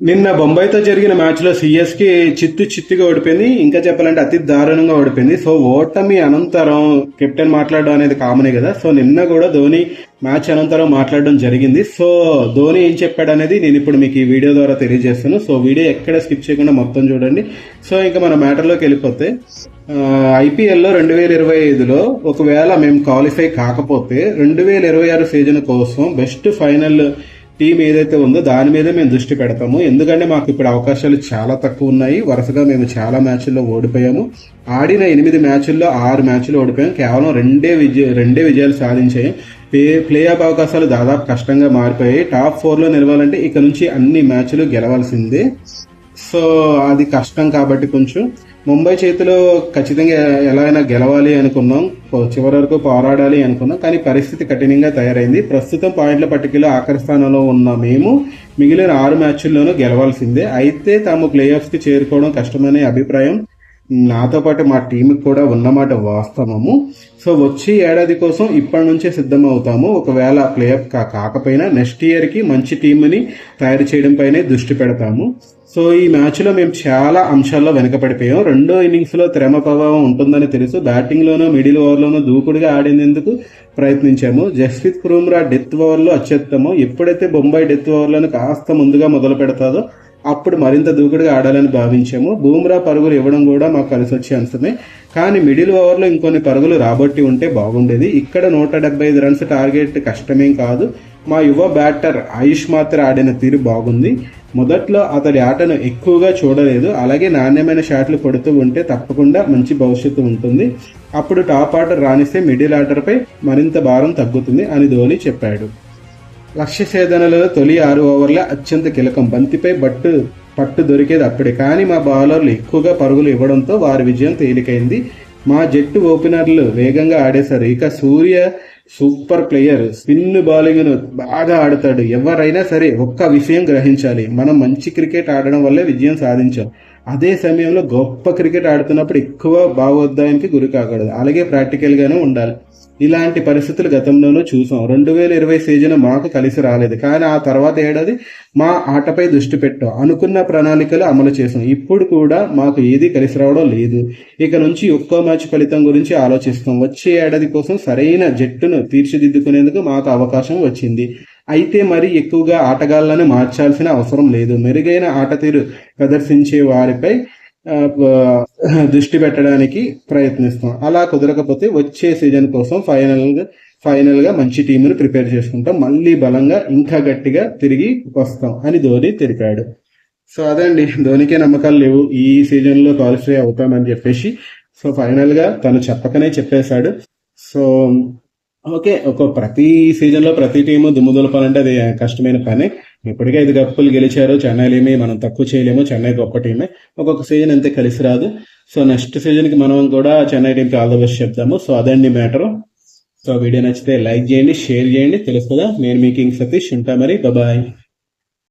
నిన్న బొంబాయితో జరిగిన మ్యాచ్లో సిఎస్కి చిత్తు చిత్తుగా ఓడిపోయింది. ఇంకా చెప్పాలంటే అతి దారుణంగా ఓడిపోయింది. సో ఓటమి అనంతరం కెప్టెన్ మాట్లాడడం అనేది కామనే కదా. సో నిన్న కూడా ధోని మ్యాచ్ అనంతరం మాట్లాడడం జరిగింది. సో ధోని ఏం చెప్పాడు అనేది నేను ఇప్పుడు మీకు ఈ వీడియో ద్వారా తెలియజేస్తాను. సో వీడియో ఎక్కడ స్కిప్ చేయకుండా మొత్తం చూడండి. సో ఇంకా మన మ్యాటర్లోకి వెళ్ళిపోతే ఐపీఎల్లో రెండు వేల ఇరవై ఐదులో ఒకవేళ మేము క్వాలిఫై కాకపోతే రెండు వేల ఇరవై ఆరు సీజన్ కోసం బెస్ట్ ఫైనల్ టీం ఏదైతే ఉందో దాని మీద మేము దృష్టి పెడతాము. ఎందుకంటే మాకు ఇప్పుడు అవకాశాలు చాలా తక్కువ ఉన్నాయి. వరుసగా మేము చాలా మ్యాచ్ల్లో ఓడిపోయాము. ఆడిన ఎనిమిది మ్యాచ్ల్లో ఆరు మ్యాచ్లు ఓడిపోయాం. కేవలం రెండే విజయ రెండే విజయాలు సాధించాయి. ప్లే ప్లే ఆఫ్ అవకాశాలు దాదాపు కష్టంగా మారిపోయాయి. టాప్ ఫోర్లో నిలవాలంటే ఇక నుంచి అన్ని మ్యాచ్లు గెలవాల్సిందే. సో అది కష్టం కాబట్టి కొంచెం ముంబై చేతిలో ఖచ్చితంగా ఎలా అయినా గెలవాలి అనుకున్నాం. చివరి వరకు పోరాడాలి అనుకున్నాం. కానీ పరిస్థితి కఠినంగా తయారైంది. ప్రస్తుతం పాయింట్ల పట్టికలో ఆఖరి స్థానంలో ఉన్న మేము మిగిలిన ఆరు మ్యాచ్ల్లోనూ గెలవాల్సిందే. అయితే తాము ప్లే చేరుకోవడం కష్టమనే అభిప్రాయం. నాతో పాటు మా టీంకి కూడా ఉన్నమాట వాస్తవము. సో వచ్చే ఏడాది కోసం ఇప్పటి నుంచే సిద్ధమవుతాము. ఒకవేళ ప్లేఅప్ కాకపోయినా నెక్స్ట్ ఇయర్కి మంచి టీంని తయారు చేయడం పైనే దృష్టి పెడతాము. సో ఈ మ్యాచ్లో మేము చాలా అంశాల్లో వెనకపడిపోయాం రెండో ఇన్నింగ్స్లో త్రమ ప్రభావం ఉంటుందని తెలుసు. బ్యాటింగ్లోనూ మిడిల్ ఓవర్లోనూ దూకుడుగా ఆడేందుకు ప్రయత్నించాము. జస్ప్రీత్ కురుమ్రా డెత్ ఓవర్లో అత్యుత్తమం. ఎప్పుడైతే బొంబాయి డెత్ ఓవర్లను కాస్త ముందుగా మొదలు పెడతాదో అప్పుడు మరింత దూకుడుగా ఆడాలని భావించాము. బూమ్రా పరుగులు ఇవ్వడం కూడా మాకు కలిసి వచ్చే అంశమే. కానీ మిడిల్ ఓవర్లో ఇంకొన్ని పరుగులు రాబట్టి ఉంటే బాగుండేది. ఇక్కడ నూట డెబ్బై ఐదు రన్స్ టార్గెట్ కష్టమేం కాదు. మా యువ బ్యాటర్ ఆయుష్ మాత్ర ఆడిన తీరు బాగుంది. మొదట్లో అతడి ఆటను ఎక్కువగా చూడలేదు. అలాగే నాణ్యమైన షాట్లు కొడుతూ ఉంటే తప్పకుండా మంచి భవిష్యత్తు ఉంటుంది. అప్పుడు టాప్ ఆర్డర్ రాణిస్తే మిడిల్ ఆర్డర్పై మరింత భారం తగ్గుతుంది అని ధోని చెప్పాడు. లక్ష్య ఛేదనలో తొలి ఆరు ఓవర్ల అత్యంత కీలకం. బంతిపై బట్టు పట్టు దొరికేది అప్పుడే. కానీ మా బౌలర్లు ఎక్కువగా పరుగులు ఇవ్వడంతో వారి విజయం తేలికైంది. మా జట్టు ఓపెనర్లు వేగంగా ఆడేశారు. ఇక సూర్య సూపర్ ప్లేయర్ స్పిన్ బౌలింగ్ను బాగా ఆడతాడు. ఎవరైనా సరే ఒక్క విషయం గ్రహించాలి. మనం మంచి క్రికెట్ ఆడడం వల్లే విజయం సాధించాం. అదే సమయంలో గొప్ప క్రికెట్ ఆడుతున్నప్పుడు ఎక్కువ భావోద్యానికి గురి కాకూడదు. అలాగే ప్రాక్టికల్గానే ఉండాలి. ఇలాంటి పరిస్థితులు గతంలోనూ చూసాం. రెండు వేల ఇరవై సీజన్ మాకు కలిసి రాలేదు. కానీ ఆ తర్వాత ఏడాది మా ఆటపై దృష్టి పెట్టాం. అనుకున్న ప్రణాళికలు అమలు చేసాం. ఇప్పుడు కూడా మాకు ఏది కలిసి రావడం లేదు. ఇక నుంచి ఒక్కో మ్యాచ్ ఫలితం గురించి ఆలోచిస్తాం. వచ్చే ఏడాది కోసం సరైన జట్టును తీర్చిదిద్దుకునేందుకు మాకు అవకాశం వచ్చింది. అయితే మరి ఎక్కువగా ఆటగాళ్ళను మార్చాల్సిన అవసరం లేదు. మెరుగైన ఆట తీరు ప్రదర్శించే వారిపై దృష్టి పెట్టడానికి ప్రయత్నిస్తాం. అలా కుదరకపోతే వచ్చే సీజన్ కోసం ఫైనల్గా ఫైనల్గా మంచి టీమును ప్రిపేర్ చేసుకుంటాం. మళ్ళీ బలంగా ఇంకా గట్టిగా తిరిగి వస్తాం అని ధోని తెలిపాడు. సో అదండి. ధోనికే నమ్మకాలు లేవు. ఈ సీజన్లో క్వాలిఫై అవుతామని చెప్పేసి. సో ఫైనల్గా తను చెప్పకనే చెప్పేశాడు. సో ఓకే ఒక ప్రతి సీజన్లో ప్రతి టీము దుమ్ము దులపాలంటే అది కష్టమైన పని. ఇప్పటికే ఐదు కప్పులు గెలిచారు. చెన్నైలో ఏమి మనం తక్కువ చేయలేము. చెన్నై గొప్ప టీమే. ఒక్కొక్క సీజన్ అంతే కలిసి రాదు. సో నెక్స్ట్ సీజన్కి మనం కూడా చెన్నై టీంకి ఆల్ ద బెస్ట్ చెప్తాము. సో అదండి మ్యాటర్. సో వీడియో నచ్చితే లైక్ చేయండి షేర్ చేయండి. తెలుసు కదా నేను మీ కింగ్ సతీష్ ఉంటా మరి. బాయ్